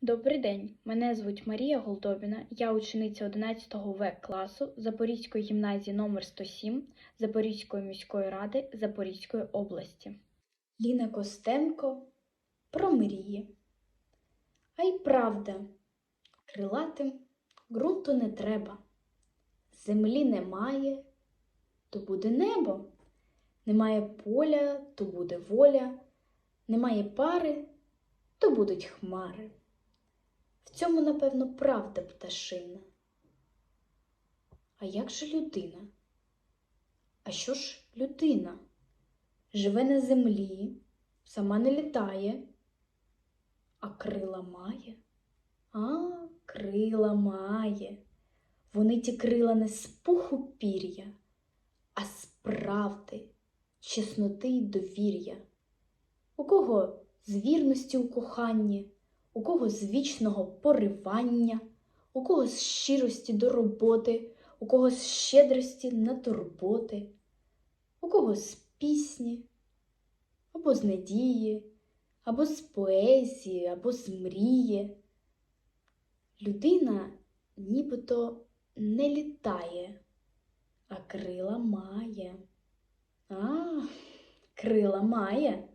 Добрий день, мене звуть Марія Голдобіна. Я учениця 11 В класу Запорізької гімназії номер 107 Запорізької міської ради Запорізької області. Ліна Костенко про мрії. А й правда, крилатим ґрунту не треба. Землі немає, то буде небо. Немає поля, то буде воля. Немає пари, то будуть хмари. В цьому, напевно, правда пташина. А як же людина? А що ж людина? Живе на землі, сама не літає, а крила має. А, крила має. Вони ті крила не з пуху пір'я, а з правди, чесноти й довір'я. У кого з вірності у коханні, у кого з вічного поривання, у кого з щирості до роботи, у кого з щедрості на турботи, у кого з пісні, або з надії, або з поезії, або з мрії. Людина нібито не літає, а крила має. А, крила має.